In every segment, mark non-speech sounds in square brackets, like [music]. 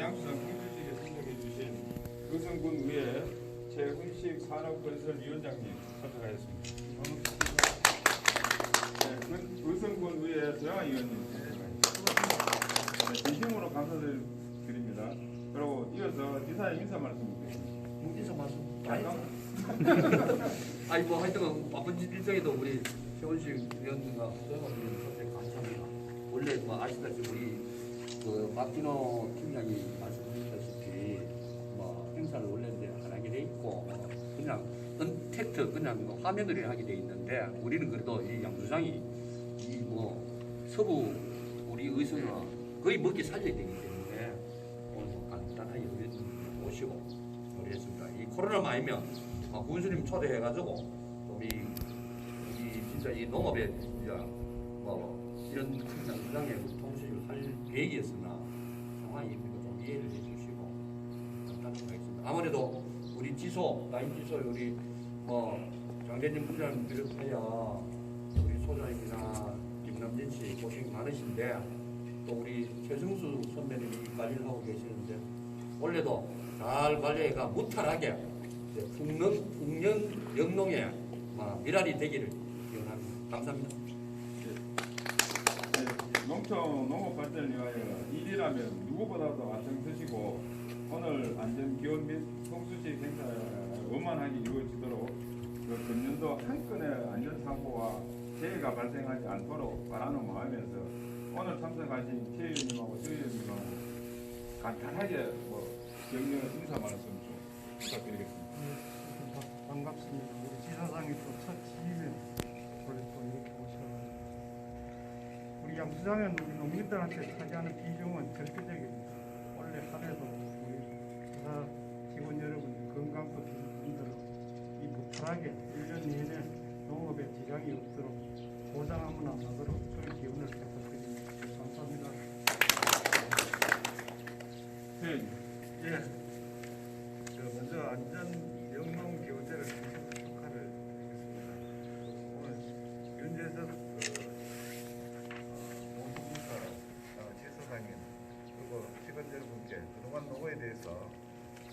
양수장 풍주시에 참석해 주신 의성군 의회 최훈식 산업건설위원장님 참석하였습니다. 네, 그 의성군 의회 조양희 의원님 참석하였습니다. 네, 진심으로 감사드립니다. 그리고 이어서 지사의 인사 말씀드립니다. 무기서 말씀. 잠깐 [laughs] 아니 뭐 하여튼 바쁜 일정에도 우리 최원식 위원님과 소영원님 선생 감사합니다. 원래 뭐 아시다시피 우리 그 박진호 팀장이 말씀하셨다시피 뭐 행사를 원래 이제 안 하게 돼 있고 뭐 그냥 언택트 그냥 뭐 화면으로 하게 돼 있는데 우리는 그래도 이 양수장이 이 뭐 서부 우리 의성을 거의 먹기 살려야 되기 때문에 오늘 뭐 간단하게 오시고 우리 했습니다. 이 코로나만 아니면 아, 군수님 초대해가지고 우리 우리 진짜 이 농업에 진짜 뭐 이런 통수를 할 계획이었으나 상황이 거좀 이해를 해주시고 감사하겠습니다. 아무래도 우리 지소 라인 지소 우리 뭐 장대님 부장 비롯하여 우리 소장님이나 김남진 씨 고생 많으신데 또 우리 최승수 선배님이 관리를 하고 계시는데 원래도 잘 관리해가 무탈하게 풍년, 풍년 영농에 막 미랄이 되기를 기원합니다. 감사합니다. 네, 농촌 농업 발전을 위하여 일이라면 누구보다도 앞장서시고 오늘 안전 기원 및 성수식 행사가 원만하게 이루어지도록 그 금년도 한 건의 안전 사고와 재해가 발생하지 않도록 바라는 마음에서 오늘 참석하신 최 의원님하고 조 의원님하고 간단하게 뭐 격려 인사 말씀 좀 부탁드리겠습니다. 네, 반- 반갑습니다. 우리 지사장이 또첫 지휘면 우리 또 이렇게 오셔가지고 우리 양수장은 우리 농민들한테 차지하는 비중은 절대적입니다. 원래 하루에도 우리 지사 직원 여러분 건강도 분들로 이 무탈하게 1년 내내 농업에 지장이 없도록 보장하면 안 나도록 그런 기운을 부탁드립니다. 감사합니다. 네, 예. 저 먼저 안전 영농 교대를 주셔서 축하를 드리겠습니다. 오늘 윤재석 그 어, 농수공사 어, 지사장님 그리고 직원 여러분께 그동안 노고에 대해서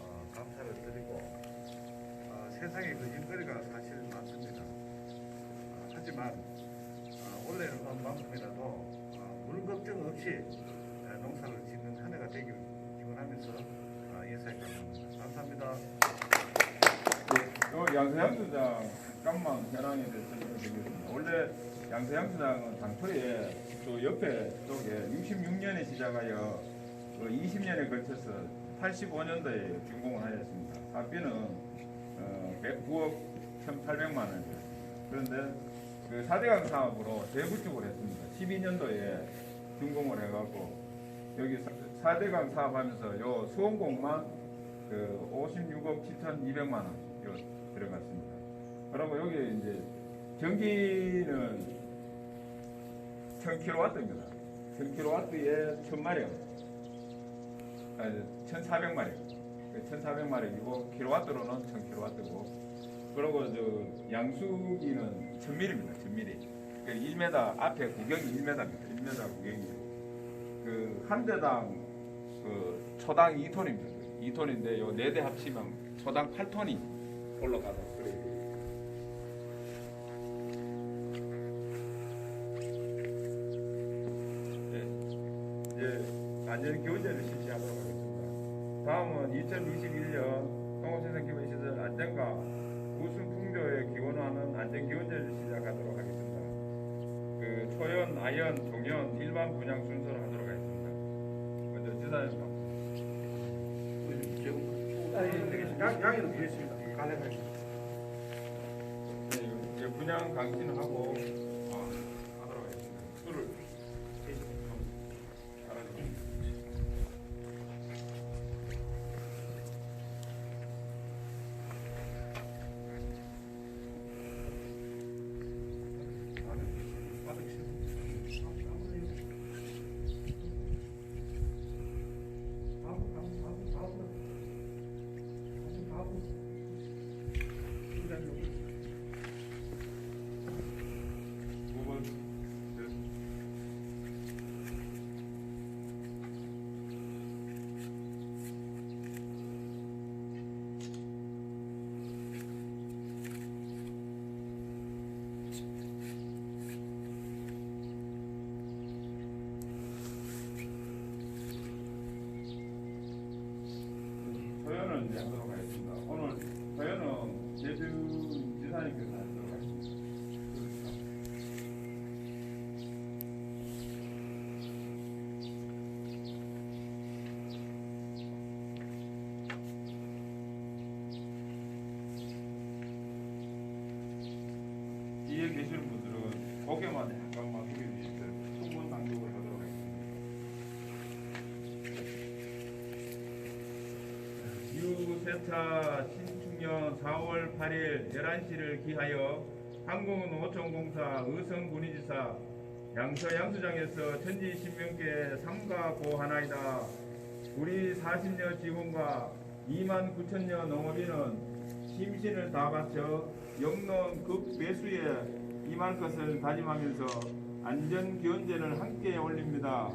어, 감사를 드리고 어, 세상에 거짓거리가 사실 많습니다. 어, 하지만 어, 올해는 만큼이라도 어, 물 걱정 없이 어, 농사를 짓는 한 해가 되길 기원하면서 어, 인사에 감사합니다. 감사합니다. 그 양서양수장 잠깐만 현황에 대해서 설명드리겠습니다. 원래 양서양수장은 당초에 저 옆에 쪽에 66년에 시작하여 그 20년에 걸쳐서 85년도에 준공을 하였습니다. 사비는 어, 109억 1,800만 원이었습니다. 그런데 그 4대강 사업으로 재구축을 했습니다. 12년도에 준공을 해갖고 여기 4대강 사업하면서 요 수원공만 그 56억 7,200만 원요 들어갔습니다. 그리고 여기 이제 전기는 1000kW입니다. 1000kW에 1000마력, 아니 1400마력, 1400마력이고 킬로와트로는 1000kW고 그리고 저 양수기는 1000mm입니다. 10mm. 그 1m 앞에 구경이 1m입니다. 1m 구경이 그한 대당 그 초당 2톤입니다. 2톤인데 요 네 대 합치면 초당 8톤이 올라가서 그래요. 네, 이제 안전 교제를 하겠습니 다. 다음은 2021년 농업생산기본시설 안전과 우수 풍조에 기원하는 안전 교제를 시작하도록 하겠습니다. 그 초연, 아연, 종연 일반 분양 순서로 하도록 하겠습니다. 먼저 지사님 양, 양해를 드리겠습니다. 가능하게. 네, 분양 강신하고 뒤에 계시는 분들은 고개만 약간만 숙여주시면 충분 낭독을 하도록 하겠습니다. 유세차 신축년 4월 8일 11시를 기하여 항공노총공사 의성군위지사 양서 양수장에서 천지 신명께 삼가고 하나이다. 우리 40여 직원과 2만 9천여 농업인은 심신을 다 바쳐 영농 극배수에 임할 것을 다짐하면서 안전기원제를 함께 올립니다.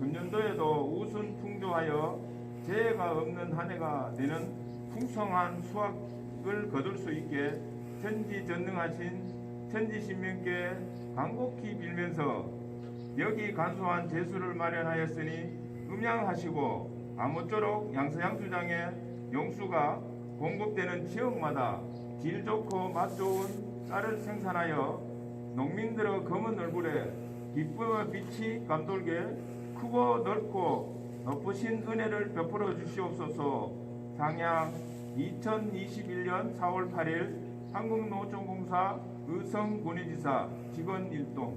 금년도에도 우순 풍조하여 재해가 없는 한 해가 되는 풍성한 수확을 거둘 수 있게 천지전능하신 천지신명께 간곡히 빌면서 여기 간소한 재수를 마련하였으니 음양하시고 아무쪼록 양서양수장의 용수가 공급되는 지역마다 질 좋고 맛 좋은 쌀을 생산하여 농민들의 검은 얼굴에 기쁨의 빛이 감돌게 크고 넓고 높으신 은혜를 베풀어 주시옵소서. 상향 2021년 4월 8일 한국노총공사 의성군위지사 직원 일동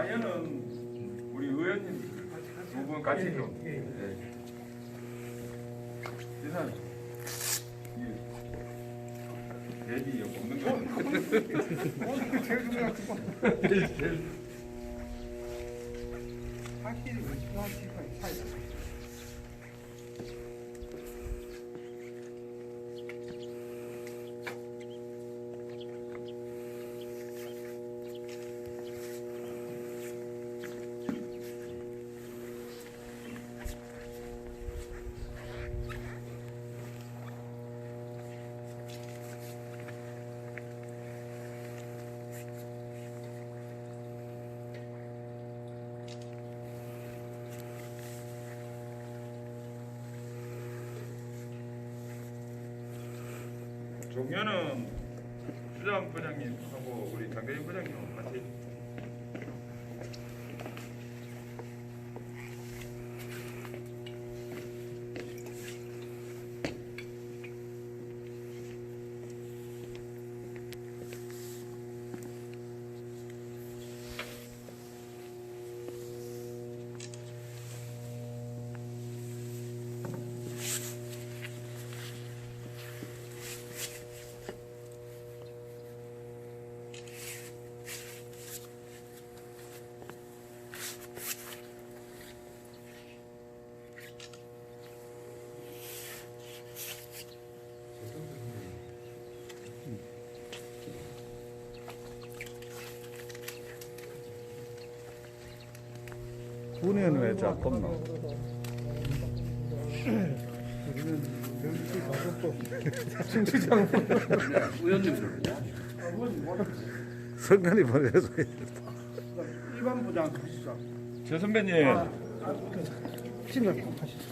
아연은 우리 의원님 두 분 같이 좀 예, 예. 네. 이 대비 없는 거 제일 중요한 건 종료는 수장 부장님하고 우리 장대인 부장님 같이 군에는 왜 자꾸 없나? 의원님들 성관이 보내서 일반 부장 하시죠. 저 선배님 신경 하시죠.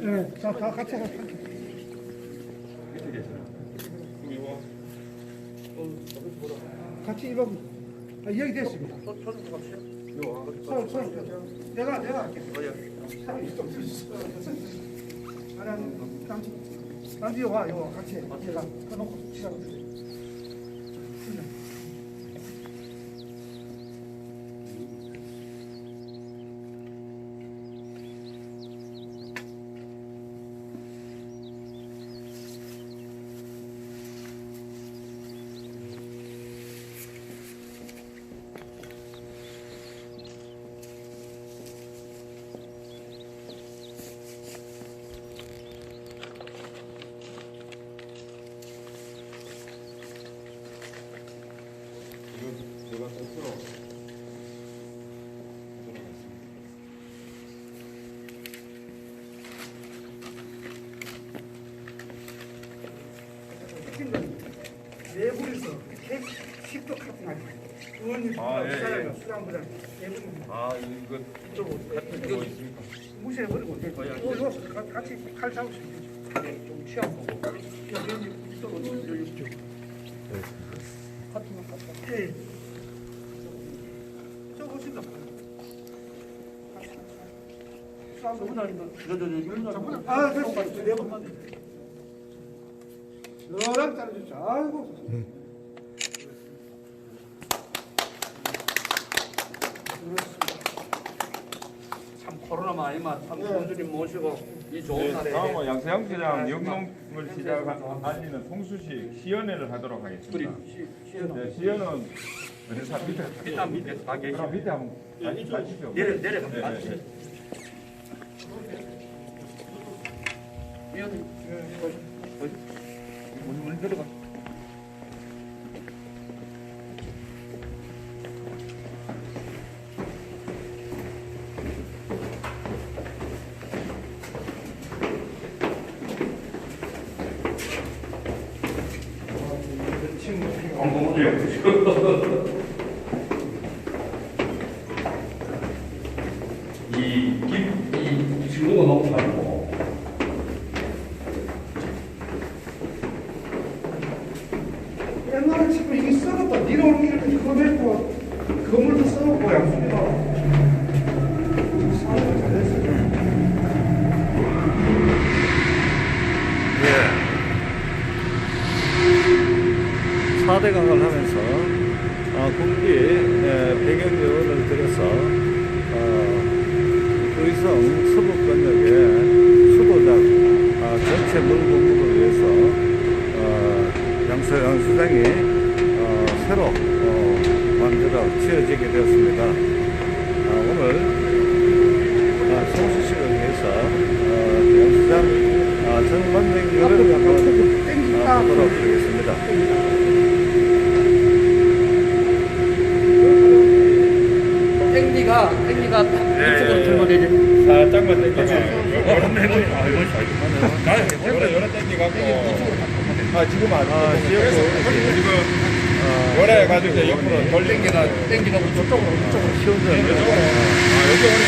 네, 자, 다 같이 그리고 같이 일반 아, 여기 됐습니다. 내가 내가 할게. 있어. 나는 남지 남지 와, 요 같이 제가 해놓고 시작을. 사장이요 수장부장 내부는 아 이거 이쪽으로 이거 있습니까? 무시해버리고 이제 같이 칼. 좀 여기 이쪽으로 여기 이쪽 같은 거 같다 예 저저저 아 됐어 네번 너랑 자르셨죠 아이고 아니면 참 성주님 모시고 이 좋은 네, 날에 다음은 양세형 시장 영농을 시작 알리는 송수식 시연회를 하도록 우리 하겠습니다. 시- 시연아 네, 시연은 회사 밑에? 일단 밑에 다 계시 그럼 밑에 한번 같이 가시죠. 내려 내려 네, 네, 네. 위원님 물, 물 들어가 이이 친구가 너무 많고 옛날에 지금 이게 썩었다 니는 이렇게 그거 맺고 건물도 썩었고 양수리가 사업을 잘했어요 예. 4대강을 하면서 어, 국비 예, 100여 원을 들여서 어, 의성 서북권역의 수보작 아, 전체 물 공급을 위해서 어, 양서영 수장이 어, 새로 어, 만들어 지어지게 되었습니다. 아, 오늘 아, 송수식을 위해서 어, 양수장 아, 정관명교를 한번 아, 보도록 하겠습니다. 땡기가 땡기가 딱 이쪽으로 들면 되지 살짝만 해보니 아 이거 잘 이렇게 갖고 아 지금 안 아, 그래서 지금 아, 원래 가지고 이제 옆으로 돌 땡기다 땡기다 저쪽으로 이쪽으로 시운전 아 여기 오네